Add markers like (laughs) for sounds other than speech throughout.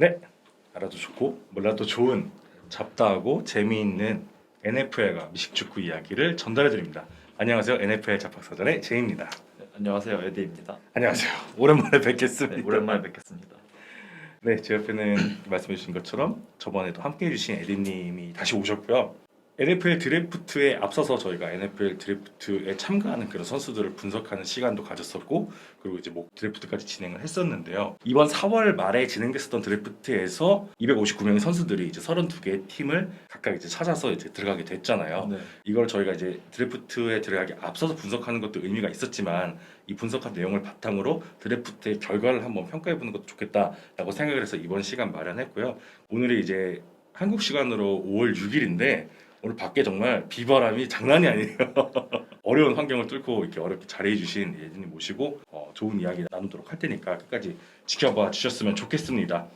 네, 알아도 좋고 몰라도 좋은 잡다하고 재미있는 NFL과 미식축구 이야기를 전달해 드립니다. 안녕하세요, NFL 잡학사전의 제이입니다. 네, 안녕하세요 에디입니다. 안녕하세요, 오랜만에 뵙겠습니다. 네, 오랜만에 뵙겠습니다. 네, 제 옆에는 말씀해 주신 것처럼 저번에도 함께 해주신 에디님이 다시 오셨고요. NFL 드래프트에 앞서서 저희가 NFL 드래프트에 참가하는 그런 선수들을 분석하는 시간도 가졌었고 그리고 이제 뭐 드래프트까지 진행을 했었는데요. 이번 4월 말에 진행됐었던 드래프트에서 259명의 선수들이 이제 32개의 팀을 각각 이제 찾아서 이제 들어가게 됐잖아요. 네, 이걸 저희가 이제 드래프트에 들어가기 앞서서 분석하는 것도 의미가 있었지만 이 분석한 내용을 바탕으로 드래프트의 결과를 한번 평가해 보는 것도 좋겠다라고 생각을 해서 이번 시간 마련했고요. 오늘이 이제 한국 시간으로 5월 6일인데 오늘 밖에 정말 비바람이 장난이 아니에요. (laughs) 어려운 환경을 뚫고 이렇게 어렵게 잘해 주신 예진님 모시고 어, 좋은 이야기 나누도록 할 테니까 끝까지 지켜봐 주셨으면 좋겠습니다.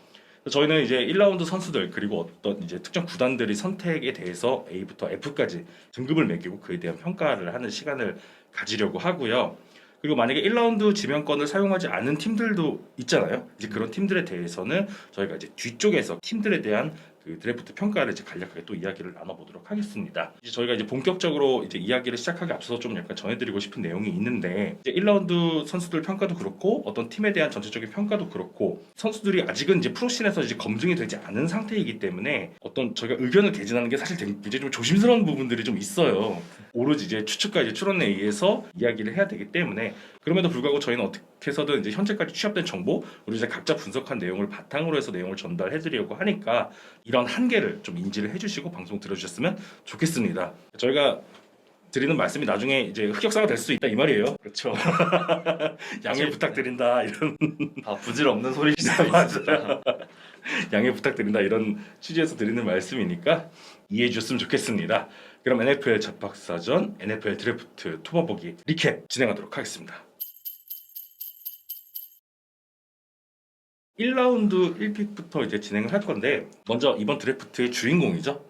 저희는 이제 1라운드 선수들 그리고 어떤 이제 특정 구단들이 선택에 대해서 A부터 F까지 등급을 매기고 그에 대한 평가를 하는 시간을 가지려고 하고요. 그리고 만약에 1라운드 지명권을 사용하지 않은 팀들도 있잖아요. 이제 그런 팀들에 대해서는 저희가 이제 뒤쪽에서 팀들에 대한 그 드래프트 평가를 이제 간략하게 또 이야기를 나눠보도록 하겠습니다. 이제 저희가 이제 본격적으로 이제 이야기를 시작하기 앞서서 좀 약간 전해드리고 싶은 내용이 있는데 이제 1라운드 선수들 평가도 그렇고 어떤 팀에 대한 전체적인 평가도 그렇고 선수들이 아직은 이제 프로씬에서 이제 검증이 되지 않은 상태이기 때문에 어떤 저희가 의견을 개진하는 게 사실 굉장히 좀 조심스러운 부분들이 좀 있어요. 오로지 이제 추측과 이제 추론에 의해서 이야기를 해야 되기 때문에 그럼에도 불구하고 저희는 어떻게 해서든 이제 현재까지 취합된 정보 우리 이제 각자 분석한 내용을 바탕으로 해서 내용을 전달해드리려고 하니까 이런 한계를 좀 인지를 해주시고 방송 들어주셨으면 좋겠습니다. 저희가 드리는 말씀이 나중에 이제 흑역사가 될 수 있다 이 말이에요. 그렇죠. (laughs) 양해 부탁드린다 이런 다 부질없는 소리시죠. (laughs) 맞아요. 양해 부탁드린다 이런 취지에서 드리는 말씀이니까 이해해 주셨으면 좋겠습니다. 그럼 NFL 잡박사전 NFL 드래프트 투어보기 리캡 진행하도록 하겠습니다. 1라운드 1픽부터 이제 진행을 할 건데 먼저 이번 드래프트의 주인공이죠.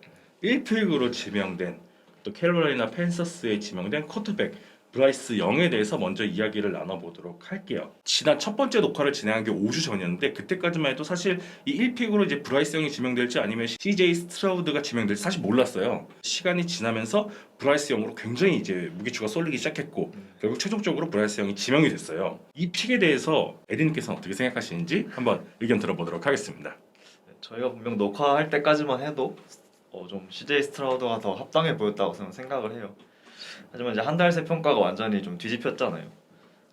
1픽으로 지명된 또 캐롤라이나 팬서스에 지명된 쿼터백 브라이스 영에 대해서 먼저 이야기를 나눠보도록 할게요. 지난 첫 번째 녹화를 진행한 게 5주 전이었는데 그때까지만 해도 사실 이 1픽으로 이제 브라이스 영이 지명될지 아니면 CJ 스트라우드가 지명될지 사실 몰랐어요. 시간이 지나면서 브라이스 영으로 굉장히 이제 무게추가 쏠리기 시작했고 결국 최종적으로 브라이스 영이 지명이 됐어요. 이 픽에 대해서 에디님께서는 어떻게 생각하시는지 한번 의견 들어보도록 하겠습니다. 네, 저희가 분명 녹화할 때까지만 해도 어, 좀 CJ 스트라우드가 더 합당해 보였다고 저는 생각을 해요. 하지만 이제 한 달 새 평가가 완전히 좀 뒤집혔잖아요.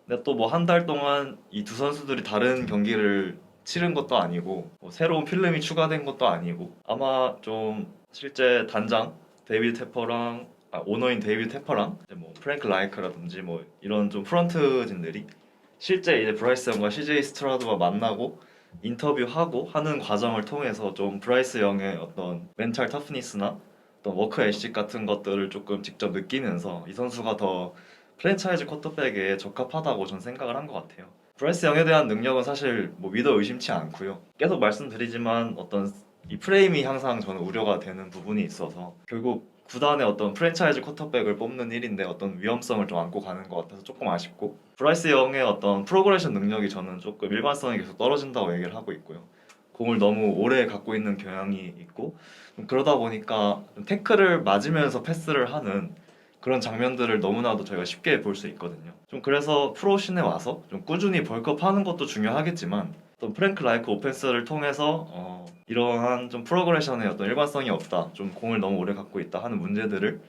근데 또 뭐 한 달 동안 이 두 선수들이 다른 경기를 치른 것도 아니고 뭐 새로운 필름이 추가된 것도 아니고 아마 좀 실제 단장 데이비드 테퍼랑 아, 오너인 데이비드 테퍼랑 뭐 프랭크 라이크라든지 뭐 이런 좀 프런트진들이 실제 이제 브라이스 영과 CJ 스트라우드가 만나고 인터뷰하고 하는 과정을 통해서 좀 브라이스 영의 어떤 멘탈 터프니스나 어떤 워크 애식 같은 것들을 조금 직접 느끼면서 이 선수가 더 프랜차이즈 쿼터백에 적합하다고 전 생각을 한 것 같아요. 브라이스 영에 대한 능력은 사실 뭐 믿어 의심치 않고요. 계속 말씀드리지만 어떤 이 프레임이 항상 저는 우려가 되는 부분이 있어서 결국 구단의 어떤 프랜차이즈 쿼터백을 뽑는 일인데 어떤 위험성을 좀 안고 가는 것 같아서 조금 아쉽고 브라이스 영의 어떤 프로그레션 능력이 저는 조금 일관성이 계속 떨어진다고 얘기를 하고 있고요. 공을 너무 오래 갖고 있는 경향이 있고 좀 그러다 보니까 좀 태클을 맞으면서 패스를 하는 그런 장면들을 너무나도 저희가 쉽게 볼 수 있거든요. 좀 그래서 프로씬에 와서 좀 꾸준히 벌크업 하는 것도 중요하겠지만 또 프랭크 라이크 오펜스를 통해서 어, 이러한 좀 프로그레션의 어떤 일관성이 없다, 좀 공을 너무 오래 갖고 있다 하는 문제들을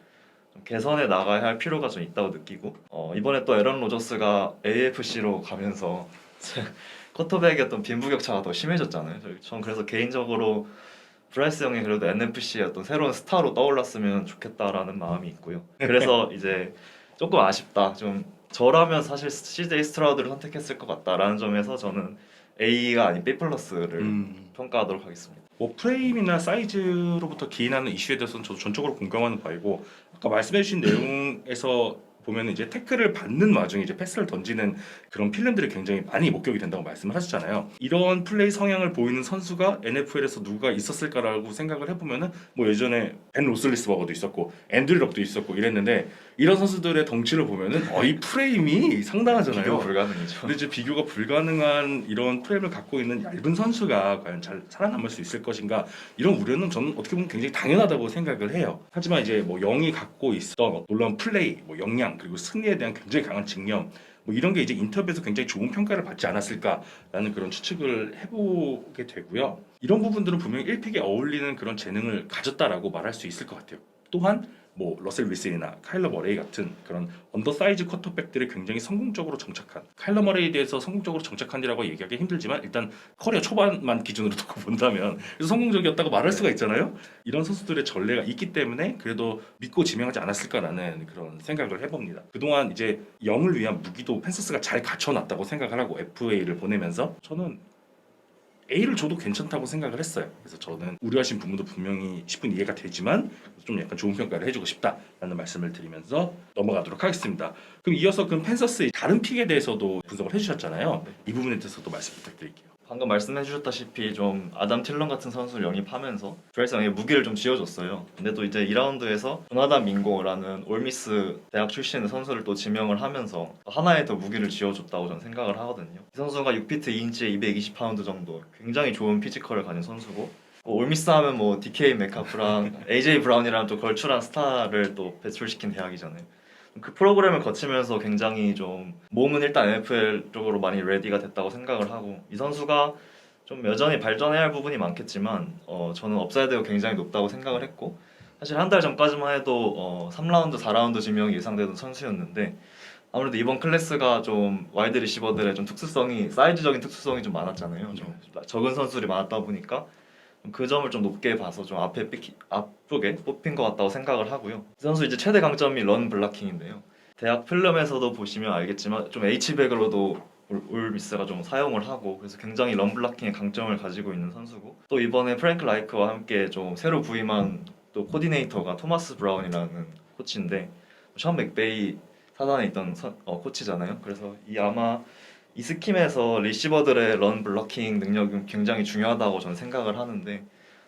좀 개선해 나가야 할 필요가 좀 있다고 느끼고 어, 이번에 또 에런 로저스가 AFC로 가면서 쿼터백의 어떤 빈부격차가 더 심해졌잖아요. 저- 전 그래서 개인적으로 브라이스 형이 그래도 NFC의 어떤 새로운 스타로 떠올랐으면 좋겠다라는 마음이 있고요. 그래서 (laughs) 이제 조금 아쉽다. 좀 저라면 사실 CJ 스트라우드를 선택했을 것 같다라는 점에서 저는 A가 아닌 B 플러스를 음. 평가하도록 하겠습니다. 뭐 프레임이나 사이즈로부터 기인하는 이슈에 대해서는 저도 전적으로 공감하는 바이고 아까 말씀해주신 내용에서 보면 이제 태클을 받는 와중에 이제 패스를 던지는 그런 필름들이 굉장히 많이 목격이 된다고 말씀을 하셨잖아요. 이런 플레이 성향을 보이는 선수가 NFL에서 누가 있었을까라고 생각을 해보면은 뭐 예전에 벤 로슬리스버거도 있었고 앤드류 럭도 있었고 이랬는데 이런 선수들의 덩치를 보면은 어이 프레임이 상당하잖아요. 비교 불가능이죠. 근데 이제 비교가 불가능한 이런 프레임을 갖고 있는 얇은 선수가 과연 잘 살아남을 수 있을 것인가 이런 우려는 저는 어떻게 보면 굉장히 당연하다고 생각을 해요. 하지만 이제 뭐 영이 갖고 있던 놀라운 플레이, 뭐 역량 그리고 승리에 대한 굉장히 강한 직념 뭐 이런 게 이제 인터뷰에서 굉장히 좋은 평가를 받지 않았을까라는 그런 추측을 해보게 되고요. 이런 부분들은 분명히 1픽에 어울리는 그런 재능을 가졌다라고 말할 수 있을 것 같아요. 또한 뭐 러셀 윌슨이나 카일러 머레이 같은 그런 언더사이즈 쿼터백들이 굉장히 성공적으로 정착한 카일러 머레이에 대해서 성공적으로 정착한이라고 얘기하기 힘들지만 일단 커리어 초반만 기준으로 (laughs) 두고 본다면 그래서 성공적이었다고 말할 수가 있잖아요. 이런 선수들의 전례가 있기 때문에 그래도 믿고 지명하지 않았을까라는 그런 생각을 해봅니다. 그동안 이제 영을 위한 무기도 펜서스가 잘 갖춰놨다고 생각을 하고 FA를 보내면서 저는 A를 줘도 괜찮다고 생각을 했어요. 그래서 저는 우려하신 부분도 분명히 10분 이해가 되지만 좀 약간 좋은 평가를 해주고 싶다라는 말씀을 드리면서 넘어가도록 하겠습니다. 그럼 이어서 그 펜서스의 다른 픽에 대해서도 분석을 해주셨잖아요. 이 부분에 대해서도 말씀 부탁드릴게요. 방금 말씀해 주셨다시피 좀 아담 틸런 같은 선수를 영입하면서 드레스형에 무기를 좀 지어줬어요. 근데 또 이제 2라운드에서 조나단 민고라는 올미스 대학 출신의 선수를 또 지명을 하면서 하나의 더 무기를 지어줬다고 저는 생각을 하거든요. 이 선수가 6피트 2인치에 220파운드 정도 굉장히 좋은 피지컬을 가진 선수고 뭐 올미스 하면 뭐 DK 메카프랑 AJ 브라운이라는 또 걸출한 스타를 또 배출시킨 대학이잖아요. 그 프로그램을 거치면서 굉장히 좀 몸은 일단 NFL 쪽으로 많이 레디가 됐다고 생각을 하고 이 선수가 좀 여전히 발전해야 할 부분이 많겠지만 어, 저는 업사이드가 굉장히 높다고 생각을 했고 사실 한 달 전까지만 해도 어, 3라운드, 4라운드 지명이 예상되던 선수였는데 아무래도 이번 클래스가 좀 와이드 리시버들의 좀 특수성이 사이즈적인 특수성이 좀 많았잖아요. 좀 적은 선수들이 많았다 보니까 그 점을 좀 높게 봐서 좀 앞에 삐키, 앞쪽에 뽑힌 것 같다고 생각을 하고요. 이 선수 이제 최대 강점이 런 블락킹인데요. 대학 필름에서도 보시면 알겠지만 좀 H백으로도 올- 올미스가 좀 사용을 하고 그래서 굉장히 런 블락킹의 강점을 가지고 있는 선수고 또 이번에 프랭크 라이크와 함께 좀 새로 부임한 또 코디네이터가 토마스 브라운이라는 코치인데 션 맥베이 사단에 있던 선- 어, 코치잖아요. 그래서 이 아마 이 스킴에서 리시버들의 런 블러킹 능력이 굉장히 중요하다고 저는 생각을 하는데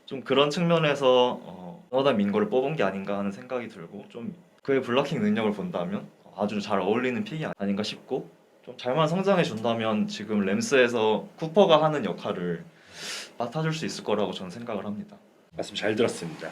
좀 그런 측면에서 어, 너다 민거를 뽑은 게 아닌가 하는 생각이 들고 좀 그의 블러킹 능력을 본다면 아주 잘 어울리는 픽이 아닌가 싶고 좀 잘만 성장해 준다면 지금 램스에서 쿠퍼가 하는 역할을 맡아줄 수 있을 거라고 저는 생각을 합니다. 말씀 잘 들었습니다.